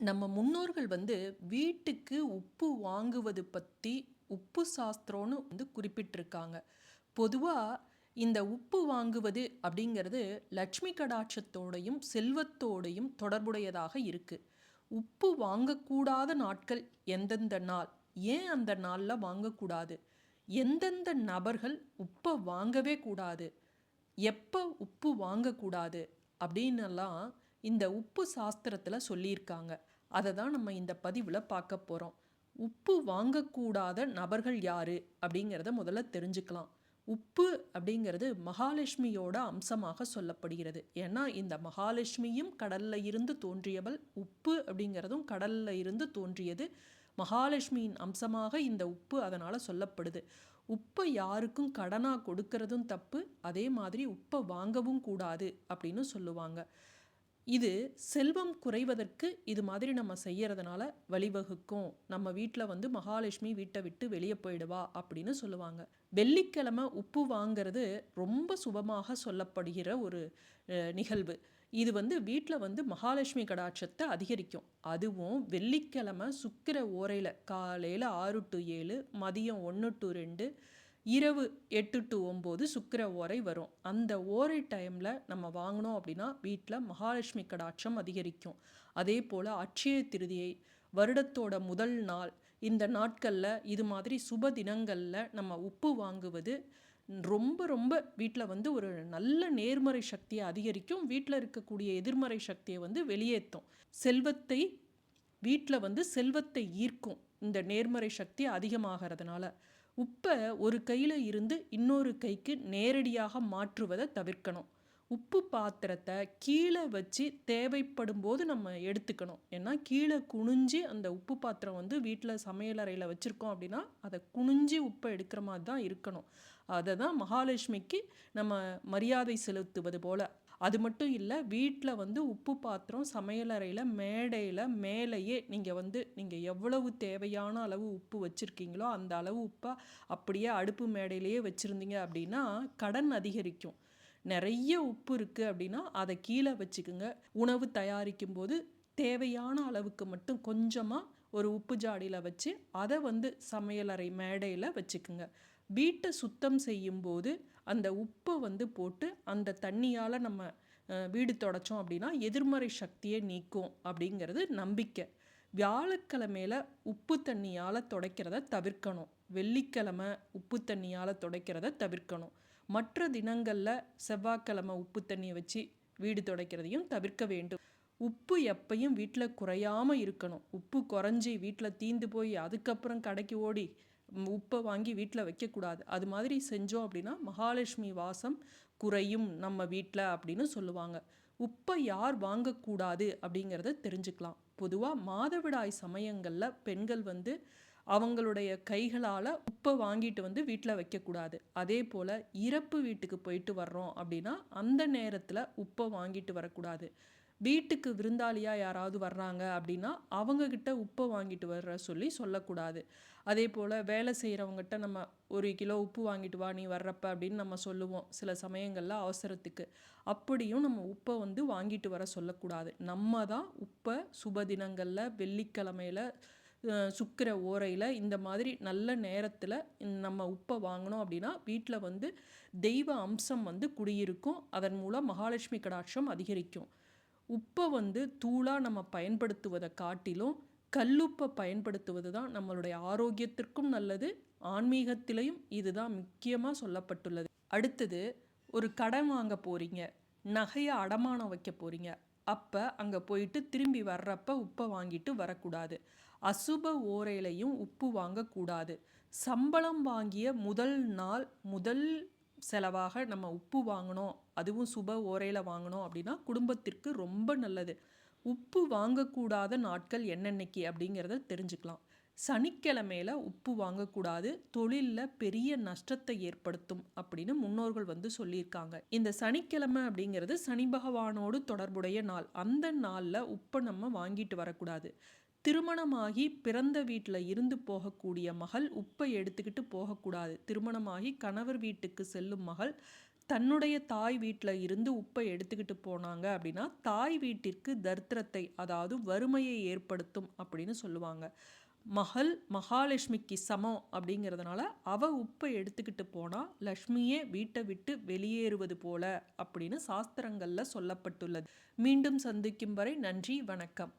நம்ம முன்னோர்கள் வந்து வீட்டுக்கு உப்பு வாங்குவது பற்றி உப்பு சாஸ்திரம்னு வந்து குறிப்பிட்டிருக்காங்க. பொதுவாக இந்த உப்பு வாங்குவது அப்படிங்கிறது லட்சுமி கடாட்சத்தோடையும் செல்வத்தோடையும் தொடர்புடையதாக இருக்குது உப்பு வாங்கக்கூடாத நாட்கள் எந்தெந்த நாள்? ஏன் அந்த நாளில் வாங்கக்கூடாது? எந்தெந்த நபர்கள் உப்பை வாங்கவே கூடாது? எப்போ உப்பு வாங்கக்கூடாது? அப்படின்னெல்லாம் இந்த உப்பு சாஸ்திரத்தில் சொல்லியிருக்காங்க. அதை தான் நம்ம இந்த பதிவில் பார்க்க போகிறோம் உப்பு வாங்கக்கூடாத நபர்கள் யார்? அப்படிங்கிறத முதல்ல தெரிஞ்சுக்கலாம். உப்பு அப்படிங்கிறது மகாலட்சுமியோட அம்சமாக சொல்லப்படுகிறது. ஏன்னா இந்த மகாலட்சுமியும் கடலில் இருந்து தோன்றியவள். உப்பு அப்படிங்கிறதும் கடல்ல இருந்து தோன்றியது. மகாலட்சுமியின் அம்சமாக இந்த உப்பு அதனால் சொல்லப்படுது. உப்பை யாருக்கும் கடனாக கொடுக்கறதும் தப்பு. அதே மாதிரி உப்பை வாங்கவும் கூடாது அப்படின்னு சொல்லுவாங்க. இது செல்வம் குறைவதற்கு இது மாதிரி நம்ம செய்யறதுனால வழிவகுக்கும். நம்ம வீட்டில் வந்து மகாலட்சுமி வீட்டை விட்டு வெளியே போயிடுவா அப்படின்னு சொல்லுவாங்க. வெள்ளிக்கிழமை உப்பு வாங்கிறது ரொம்ப சுபமாக சொல்லப்படுகிற ஒரு நிகழ்வு. இது வந்து வீட்டில் வந்து மகாலட்சுமி கடாட்சத்தை அதிகரிக்கும். அதுவும் வெள்ளிக்கிழமை சுக்கிர ஓரையில் காலையில் ஆறு டு ஏழு மதியம் ஒன்று டு ரெண்டு இரவு எட்டு டு ஒம்பது சுக்கிர ஓரை வரும். அந்த ஓரை டைமில் நம்ம வாங்கினோம் அப்படின்னா வீட்டில் மகாலட்சுமி கடாட்சம் அதிகரிக்கும். அதே போல் அட்சய திருதியை வருடத்தோட முதல் நாள் இந்த நாட்களில் இது மாதிரி சுப தினங்களில் நம்ம உப்பு வாங்குவது ரொம்ப ரொம்ப வீட்டில் வந்து ஒரு நல்ல நேர்மறை சக்தியை அதிகரிக்கும். வீட்டில் இருக்கக்கூடிய எதிர்மறை சக்தியை வந்து வெளியேற்றும் செல்வத்தை வீட்டில் வந்து செல்வத்தை ஈர்க்கும். இந்த நேர்மறை சக்தி அதிகமாகிறதுனால. உப்பை ஒரு கையில் இருந்து இன்னொரு கைக்கு நேரடியாக மாற்றுவதை தவிர்க்கணும். உப்பு பாத்திரத்தை கீழே வச்சு தேவைப்படும் போது நம்ம எடுத்துக்கணும். ஏன்னா கீழே குனிஞ்சு அந்த உப்பு பாத்திரம் வந்து வீட்டில் சமையலறையில் வச்சுருக்கோம் அப்படின்னா அதை குனிஞ்சு உப்பை எடுக்கிற மாதிரி தான் இருக்கணும். அதை தான் மகாலட்சுமிக்கு நம்ம மரியாதை செலுத்துவது போல். அது மட்டும் இல்லை வீட்டில் வந்து உப்பு பாத்திரம் சமையலறையில் மேடையில் மேலேயே நீங்கள் வந்து நீங்கள் எவ்வளவு தேவையான அளவு உப்பு வச்சுருக்கீங்களோ அந்த அளவு உப்பை அப்படியே அடுப்பு மேடையிலேயே வச்சுருந்தீங்க அப்படின்னா கடன் அதிகரிக்கும். நிறைய உப்பு இருக்குது அப்படின்னா அதை கீழே வச்சுக்குங்க. உணவு தயாரிக்கும் போது தேவையான அளவுக்கு மட்டும் கொஞ்சமாக ஒரு உப்பு ஜாடியில் வச்சு அதை வந்து சமையலறை மேடையில் வச்சுக்குங்க. வீட்டை சுத்தம் செய்யும்போது அந்த உப்பை வந்து போட்டு அந்த தண்ணியால் நம்ம வீடு தொடச்சோம் அப்படின்னா எதிர்மறை சக்தியை நீக்கும் அப்படிங்கிறது நம்பிக்கை. வியாழக்கிழமையில உப்பு தண்ணியால் துடைக்கிறத தவிர்க்கணும். வெள்ளிக்கிழமை உப்பு தண்ணியால் துடைக்கிறத தவிர்க்கணும். மற்ற தினங்களில் செவ்வாய்க்கிழமை உப்பு தண்ணியை வச்சு வீடு துடைக்கிறதையும் தவிர்க்க வேண்டும். உப்பு எப்பையும் வீட்டில் குறையாமல் இருக்கணும். உப்பு குறைஞ்சி வீட்டில் தீந்து போய் அதுக்கப்புறம் கடைக்கு ஓடி உப்பை வாங்கி வீட்டில் வைக்கக்கூடாது. அது மாதிரி செஞ்சோம் அப்படின்னா மகாலட்சுமி வாசம் குறையும் நம்ம வீட்டில் அப்படின்னு சொல்லுவாங்க. உப்பை யார் வாங்கக்கூடாது அப்படிங்கிறத தெரிஞ்சுக்கலாம். பொதுவாக மாதவிடாய் சமயங்களில் பெண்கள் வந்து அவங்களுடைய கைகளால் உப்பை வாங்கிட்டு வந்து வீட்டில் வைக்கக்கூடாது. அதே போல் இறப்பு வீட்டுக்கு போயிட்டு வர்றோம் அப்படின்னா அந்த நேரத்தில் உப்பை வாங்கிட்டு வரக்கூடாது. வீட்டுக்கு விருந்தாளியாக யாராவது வர்றாங்க அப்படின்னா அவங்கக்கிட்ட உப்பை வாங்கிட்டு வர்ற சொல்லி சொல்லக்கூடாது. அதே போல் வேலை செய்கிறவங்ககிட்ட நம்ம ஒரு கிலோ உப்பு வாங்கிட்டு வா நீ வர்றப்ப அப்படின்னு நம்ம சொல்லுவோம். சில சமயங்களில் அவசரத்துக்கு. அப்படியும் நம்ம உப்பை வந்து வாங்கிட்டு வர சொல்லக்கூடாது. நம்ம தான் உப்பை சுப தினங்களில் வெள்ளிக்கிழமையில சுக்கிர ஓரையில் இந்த மாதிரி நல்ல நேரத்தில் நம்ம உப்பை வாங்கினோம் அப்படின்னா வீட்டில் வந்து தெய்வ அம்சம் வந்து குடியிருக்கும். அதன் மூலம் மகாலட்சுமி கடாட்சம் அதிகரிக்கும். உப்பை வந்து தூளாக நம்ம பயன்படுத்துவதை காட்டிலும் கல்லுப்பை பயன்படுத்துவது தான் நம்மளுடைய ஆரோக்கியத்திற்கும் நல்லது ஆன்மீகத்திலையும் இதுதான் முக்கியமாக சொல்லப்பட்டுள்ளது. அடுத்தது ஒரு கடன் வாங்க போகிறீங்க நகையை அடமானம் வைக்க போகிறீங்க அப்போ அங்கே போயிட்டு திரும்பி வர்றப்ப உப்பை வாங்கிட்டு வரக்கூடாது. அசுப ஓரையிலையும் உப்பு வாங்கக்கூடாது. சம்பளம் வாங்கிய முதல் நாள் முதல் செலவாக நம்ம உப்பு வாங்கினோம் அதுவும் சுப ஓரையில் வாங்கினோம் அப்படின்னா குடும்பத்திற்கு ரொம்ப நல்லது. உப்பு வாங்கக்கூடாத நாட்கள் என்னென்னைக்கு அப்படிங்கிறத தெரிஞ்சுக்கலாம். சனிக்கிழமையில உப்பு வாங்கக்கூடாது தொழிலில் பெரிய நஷ்டத்தை ஏற்படுத்தும் அப்படின்னு முன்னோர்கள் வந்து சொல்லியிருக்காங்க. இந்த சனிக்கிழமை அப்படிங்கிறது சனி பகவானோடு தொடர்புடைய நாள். அந்த நாளில் உப்பை நம்ம வாங்கிட்டு வரக்கூடாது. திருமணமாகி பிறந்த வீட்டில் இருந்து போகக்கூடிய மகள் உப்பை எடுத்துக்கிட்டு போகக்கூடாது. திருமணமாகி கணவர் வீட்டுக்கு செல்லும் மகள் தன்னுடைய தாய் வீட்டில் இருந்து உப்பை எடுத்துக்கிட்டு போனாங்க அப்படின்னா தாய் வீட்டிற்கு தரித்திரத்தை அதாவது வறுமையை ஏற்படுத்தும் அப்படின்னு சொல்லுவாங்க. மகள் மகாலட்சுமிக்கு சமம் அப்படிங்கிறதுனால அவ உப்பை எடுத்துக்கிட்டு போனால் லக்ஷ்மியே வீட்டை விட்டு வெளியேறுவது போல அப்படின்னு சாஸ்திரங்களில் சொல்லப்பட்டுள்ளது. மீண்டும் சந்திக்கும் வரை நன்றி வணக்கம்.